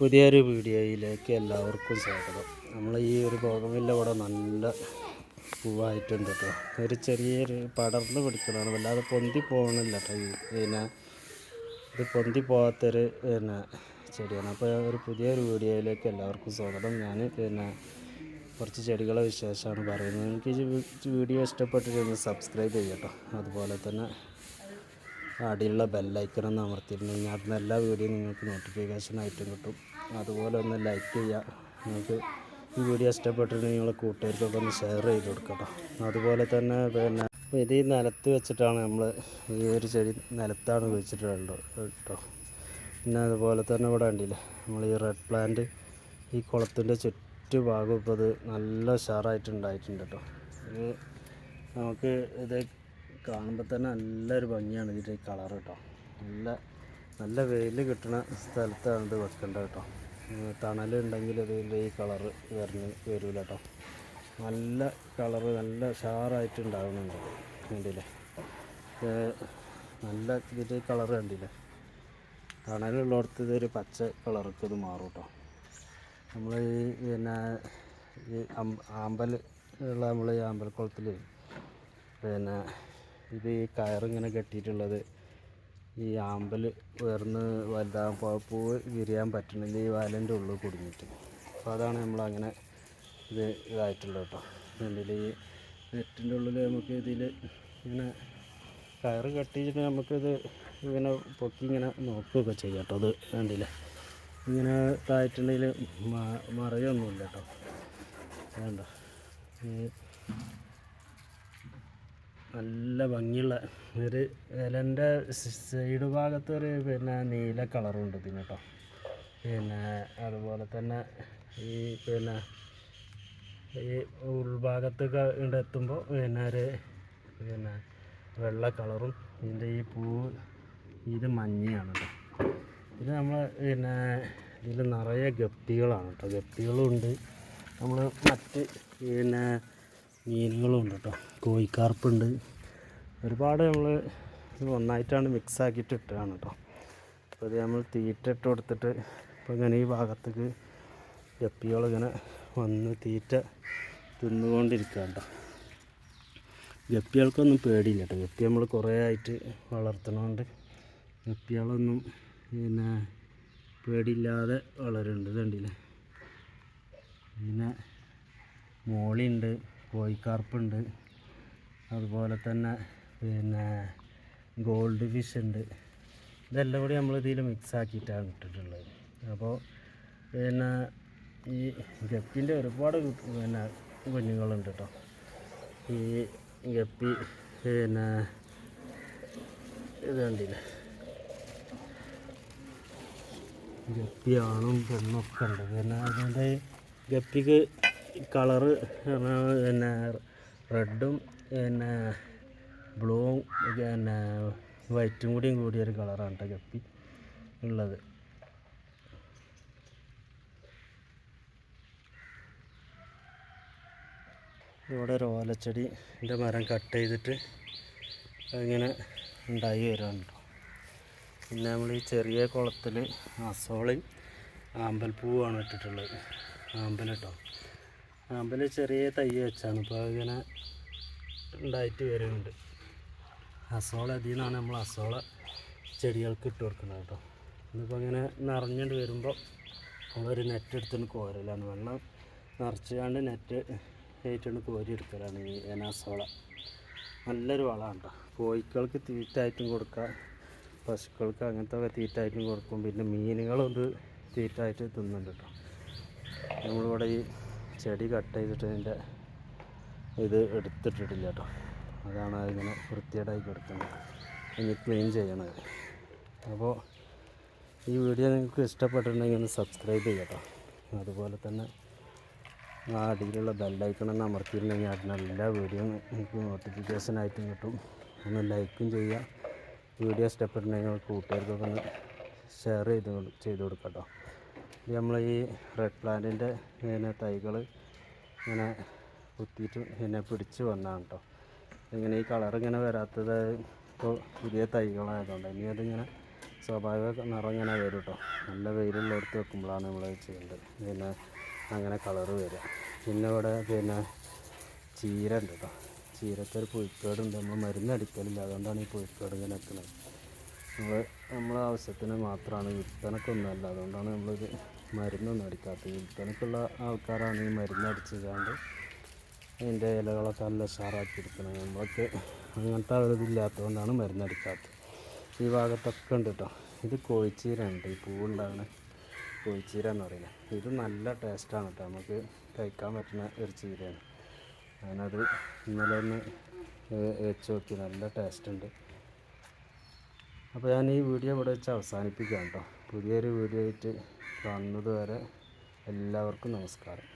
പുതിയൊരു വീഡിയോയിലേക്ക് എല്ലാവർക്കും സ്വാഗതം. നമ്മൾ ഈ ഒരു ബോഗമില്ല ഇവിടെ നല്ല പൂവായിട്ടുണ്ട് കേട്ടോ ഒരു ചെറിയൊരു പടർന്ന് പിടിക്കുന്നതാണ് വല്ലാതെ പൊന്തി പോകണില്ല കേട്ടോ പിന്നെ ഇത് പൊന്തി പോകാത്തൊരു പിന്നെ ചെടിയാണ്. അപ്പോൾ ഒരു പുതിയൊരു വീഡിയോയിലേക്ക് എല്ലാവർക്കും സ്വാഗതം. ഞാൻ പിന്നെ കുറച്ച് ചെടികളെ വിശേഷമാണ് പറയുന്നത്. എനിക്ക് ഈ വീഡിയോ ഇഷ്ടപ്പെട്ടിട്ടൊന്ന് സബ്സ്ക്രൈബ് ചെയ്യട്ടോ അതുപോലെ തന്നെ അടിയിലുള്ള ബെല്ലൈക്കൺ ഒന്ന് അമർത്തിയിട്ടുണ്ടെങ്കിൽ അതിന് എല്ലാ വീഡിയോയും നിങ്ങൾക്ക് നോട്ടിഫിക്കേഷൻ ആയിട്ടും കിട്ടും. അതുപോലെ ഒന്ന് ലൈക്ക് ചെയ്യുക നിങ്ങൾക്ക് ഈ വീഡിയോ ഇഷ്ടപ്പെട്ടിട്ടുണ്ടെങ്കിൽ നിങ്ങളെ കൂട്ടുകാർക്കൊക്കെ ഒന്ന് ഷെയർ ചെയ്ത് കൊടുക്കട്ടോ. അതുപോലെ തന്നെ പിന്നെ ഇത് ഈ നിലത്ത് വെച്ചിട്ടാണ് നമ്മൾ ഈ ഒരു ചെടി നിലത്താണ് കുഴിച്ചിട്ടുള്ളത് കേട്ടോ. പിന്നെ അതുപോലെ തന്നെ ഇവിടെ ഉണ്ടല്ലേ നമ്മൾ ഈ റെഡ് പ്ലാന്റ് ഈ കുളത്തിന്റെ ചുറ്റുഭാഗം ഇപ്പോൾ അത് നല്ല ഉഷാറായിട്ടുണ്ടായിട്ടുണ്ട് കേട്ടോ. നമുക്ക് ഇത് കാണുമ്പോൾ തന്നെ നല്ലൊരു ഭംഗിയാണ് ഇതിന്റെ കളർ കേട്ടോ. നല്ല നല്ല വെയിൽ കിട്ടുന്ന സ്ഥലത്താണ് ഇത് വെക്കേണ്ടത് കേട്ടോ. തണലുണ്ടെങ്കിൽ ഇതിന്റെ ഈ കളറ് വരണ വരില്ല കേട്ടോ. നല്ല കളറ് നല്ല ഷാറായിട്ട് ഉണ്ടാകുന്നുണ്ട് കണ്ടില്ലേ? നല്ല ഇതിന്റെ കളറ് കണ്ടില്ലേ? തണലുള്ളിടത്ത് ഇതൊരു പച്ച കളർക്ക് ഇത് മാറും കേട്ടോ. നമ്മൾ ഈ പിന്നെ ഈ ആമ്പൽ ഉള്ള നമ്മൾ ഈ ആമ്പൽക്കുളത്തിൽ പിന്നെ ഇത് ഈ കയറിങ്ങനെ കെട്ടിയിട്ടുള്ളത് ഈ ആമ്പൽ ഉയർന്ന് വലുതാകുമ്പോൾ പൂ വിരിയാൻ പറ്റണില്ല ഈ വയലിന്റെ ഉള്ളിൽ കുടുങ്ങിയിട്ട്. അപ്പോൾ അതാണ് നമ്മളങ്ങനെ ഇത് ഇതായിട്ടുള്ളത് കേട്ടോ. ഇതിൽ ഈ നെറ്റിന്റെ ഉള്ളിൽ നമുക്ക് ഇതിൽ ഇങ്ങനെ കയറ് കെട്ടിയിട്ട് നമുക്കിത് ഇങ്ങനെ പൊക്കി ഇങ്ങനെ നോക്കുകയൊക്കെ ചെയ്യാം കേട്ടോ. അത് കണ്ടില്ലേ? ഇങ്ങനെ ഇതായിട്ടുണ്ടെങ്കിൽ മറയൊന്നുമില്ല കേട്ടോ. വേണ്ട ഈ നല്ല ഭംഗിയുള്ള ഒരു ഇലന്റെ സൈഡ് ഭാഗത്ത് ഒരു പിന്നെ നീല കളറുണ്ട് ഇതിന് കേട്ടോ പിന്നെ അതുപോലെ തന്നെ ഈ പിന്നെ ഈ ഉൾഭാഗത്തൊക്കെ ഇവിടെ എത്തുമ്പോൾ പിന്നെ ഒരു പിന്നെ വെള്ള കളറും ഇതിന്റെ ഈ പൂവ് ഇത് മഞ്ഞയാണ് കേട്ടോ ഇത് നമ്മൾ പിന്നെ ഇതിൽ നിറയെ ഗപ്തികളാണ് കേട്ടോ ഗപ്തികളുണ്ട് നമ്മൾ മറ്റ് പിന്നെ മീനുകളും ഉണ്ട് കേട്ടോ. കോഴിക്കാർപ്പുണ്ട്. ഒരുപാട് നമ്മൾ ഒന്നായിട്ടാണ് മിക്സ് ആക്കിയിട്ട് ഇട്ടതാണ് കേട്ടോ. അപ്പോൾ ഇത് നമ്മൾ തീറ്റ ഇട്ട് കൊടുത്തിട്ട് ഇപ്പോൾ ഇങ്ങനെ ഈ ഭാഗത്തേക്ക് ഗപ്പികളിങ്ങനെ വന്ന് തീറ്റ തിന്നുകൊണ്ടിരിക്കുക കേട്ടോ. ഗപ്പികൾക്കൊന്നും പേടിയില്ല കേട്ടോ. ഗപ്പി നമ്മൾ കുറേ ആയിട്ട് വളർത്തണോണ്ട് ഗപ്പികളൊന്നും പിന്നെ പേടിയില്ലാതെ വളരുന്നുണ്ട് കണ്ടില്ലേ? പിന്നെ മോളിയുണ്ട് കോഴിക്കാർപ്പുണ്ട്. അതുപോലെ തന്നെ പിന്നെ ഗോൾഡ് ഫിഷ് ഉണ്ട്. ഇതെല്ലാം കൂടി നമ്മൾ ഇതിൽ മിക്സ് ആക്കിയിട്ടാണ് ഇട്ടിട്ടുള്ളത്. അപ്പോൾ പിന്നെ ഈ ഗപ്പിന്റെ ഒരുപാട് പിന്നെ കുഞ്ഞുങ്ങളുണ്ട് കേട്ടോ. ഈ ഗപ്പി പിന്നെ ഇത് കണ്ടില്ല? ഗപ്പി ആണും പെണ്ണും ഉണ്ട്. പിന്നെ അതിന്റെ ഗപ്പിക്ക് കളറ് പിന്നെ റെഡും പിന്നെ ബ്ലൂവും പിന്നെ വൈറ്റും കൂടിയും കൂടിയൊരു കളറാണ് കേട്ടോ ഗപ്പി ഉള്ളത്. ഇവിടെ ഒരു ഓലച്ചെടിന്റെ മരം കട്ട് ചെയ്തിട്ട് അതിങ്ങനെ ഉണ്ടായി വരുന്നുണ്ട് പിന്നെ നമ്മൾ ഈ ചെറിയ കുളത്തിൽ അസോളയും ആമ്പൽപ്പൂവാണ് ഇട്ടിട്ടുള്ളത്. ആമ്പൽ ആമ്പൽ ചെറിയ തൈ വെച്ചാണ്. അപ്പോൾ അതിങ്ങനെ ഉണ്ടായിട്ട് വരുന്നുണ്ട്. അസോള ഇതിൽ നിന്നാണ് നമ്മൾ അസോള ചെടികൾക്ക് ഇട്ട് കൊടുക്കുന്നത് കേട്ടോ. ഇതിപ്പോൾ ഇങ്ങനെ നിറഞ്ഞിട്ട് വരുമ്പോൾ നമ്മളൊരു നെറ്റ് എടുത്തുകൊണ്ട് കോരലാണ്. വെള്ളം നിറച്ചുകൊണ്ട് നെറ്റ് ഏറ്റുകൊണ്ട് കോരി എടുക്കലാണ് ഈ എനാസോള നല്ലൊരു വളമാണ് കേട്ടോ. കോഴിക്കൾക്ക് തീറ്റായിട്ടും കൊടുക്കാം. പശുക്കൾക്ക് അങ്ങനത്തെ ഒക്കെ തീറ്റായിട്ടും കൊടുക്കും. പിന്നെ മീനുകളും ഇത് തീറ്റായിട്ട് തിന്നുന്നുണ്ട് കേട്ടോ. നമ്മളിവിടെ ഈ ചെടി കട്ട് ചെയ്തിട്ട് ഇതിന്റെ ഇത് എടുത്തിട്ടിട്ടില്ല കേട്ടോ. അതാണ് അതിങ്ങനെ വൃത്തികേടായി കിടക്കുന്നത് ഇനി ക്ലീൻ ചെയ്യണത്. അപ്പോൾ ഈ വീഡിയോ നിങ്ങൾക്ക് ഇഷ്ടപ്പെട്ടിട്ടുണ്ടെങ്കിൽ ഒന്ന് സബ്സ്ക്രൈബ് ചെയ്യട്ടോ അതുപോലെ തന്നെ ആ അടിയിലുള്ള ബെല്ലൈക്കണമെന്ന് അമർത്തിയിട്ടുണ്ടെങ്കിൽ അതിന് എല്ലാ വീഡിയോ നിങ്ങൾക്ക് നോട്ടിഫിക്കേഷൻ ആയിട്ടും കിട്ടും. ഒന്ന് ലൈക്കും ചെയ്യുക. വീഡിയോ ഇഷ്ടപ്പെട്ടിട്ടുണ്ടെങ്കിൽ കൂട്ടുകാർക്കൊക്കെ ഒന്ന് ഷെയർ ചെയ്ത് ചെയ്ത് കൊടുക്കാം കേട്ടോ. നമ്മൾ ഈ റെഡ് പ്ലാന്റിന്റെ ഇങ്ങനെ തൈകൾ ഇങ്ങനെ കുത്തിയിട്ട് പിന്നെ പിടിച്ച് വന്നതാണ് കേട്ടോ ഇങ്ങനെ ഈ കളർ ഇങ്ങനെ വരാത്തത് ഇപ്പോൾ പുതിയ തൈകളായതുകൊണ്ട്. ഇനി അതിങ്ങനെ സ്വാഭാവിക നിറം ഇങ്ങനെ വരും കേട്ടോ നല്ല വെയിലുള്ളിടത്ത് വെക്കുമ്പോഴാണ് നമ്മൾ ചെയ്യേണ്ടത്. പിന്നെ അങ്ങനെ കളറ് വരിക. പിന്നെ ഇവിടെ പിന്നെ ചീര ഉണ്ട് കേട്ടോ ചീരക്ക് ഒരു പുഴുക്കേടുണ്ട്. നമ്മൾ മരുന്ന് അടിക്കലില്ല. അതുകൊണ്ടാണ് ഈ പുഴുക്കേട് ഇങ്ങനെ വെക്കുന്നത് നമ്മൾ നമ്മളെ ആവശ്യത്തിന് മാത്രമാണ് വിൽപ്പനക്കൊന്നുമല്ല. അതുകൊണ്ടാണ് നമ്മളിത് മരുന്നൊന്നും അടിക്കാത്ത വിൽപ്പനക്കുള്ള ആൾക്കാരാണ് ഈ മരുന്ന് അടിച്ചുകൊണ്ട് അതിന്റെ ഇലകളൊക്കെ നല്ല ഉഷാറാക്കി എടുക്കണം. നമ്മളൊക്കെ അങ്ങനത്തെ ഇതില്ലാത്തതുകൊണ്ടാണ് മരുന്നടിക്കാത്തത് ഈ ഭാഗത്തൊക്കെ ഉണ്ട് കേട്ടോ ഇത് കോഴിച്ചീര ഉണ്ട് ഈ പൂവുണ്ടാണ് കോഴിച്ചീര എന്ന് പറയുന്നത്. ഇത് നല്ല ടേസ്റ്റാണ് കേട്ടോ നമുക്ക് കഴിക്കാൻ പറ്റുന്ന ഒരു ചീരയാണ്. ഞാനത് ഇന്നലെ ഒന്ന് വെച്ച് നോക്കി. നല്ല ടേസ്റ്റ് ഉണ്ട്. അപ്പോൾ ഞാൻ ഈ വീഡിയോ ഇവിടെ വെച്ച് അവസാനിപ്പിക്കാം കേട്ടോ പുതിയൊരു വീഡിയോ ആയിട്ട് കാണുന്നത് വരെ എല്ലാവർക്കും നമസ്കാരം.